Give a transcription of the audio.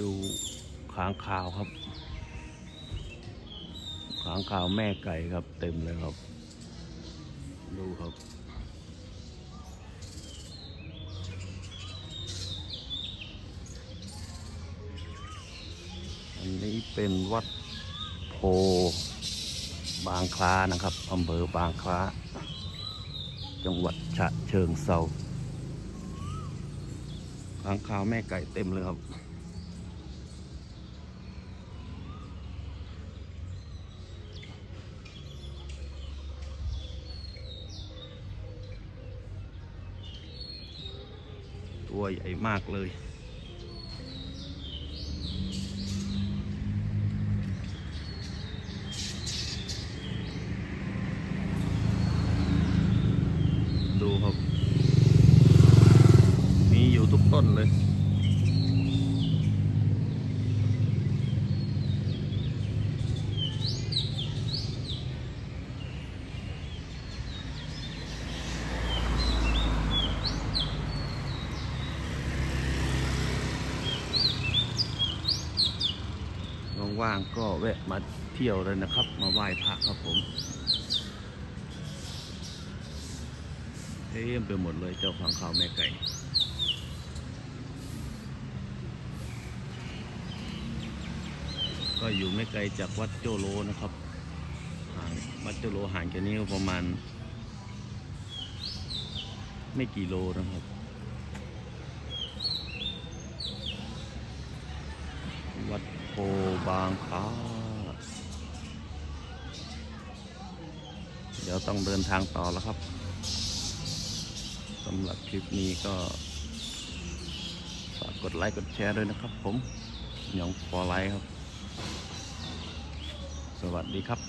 ดูค้างคาวครับค้างคาวแม่ไก่ครับ เต็มเลยครับ ดูครับอันนี้เป็นวัดโพบางคลานะครับอำเภอบางคลาจังหวัดฉะเชิงเซาค้างคาวแม่ไก่เต็มเลยครับ ตัวใหญ่มากเลย ดูครับ มีอยู่ทุกต้นเลย ว่างๆก็แวะมาเที่ยวเลยนะครับ มาไหว้พระครับผมเต็มไปหมดเลยเจ้าฟังข่าวแม่ไก่ก็อยู่ไม่ไกลจากวัดโจโลนะครับห่างวัดโจโลห่างจากนี้ประมาณ ไม่กี่โลนะครับ วัด โพบางค้าเดี๋ยวต้องเดินทางต่อแล้วครับสำหรับคลิปนี้ก็ฝากกดไลค์กดแชร์ด้วยนะครับผมหยองฟอไลค์ครับ สวัสดีครับ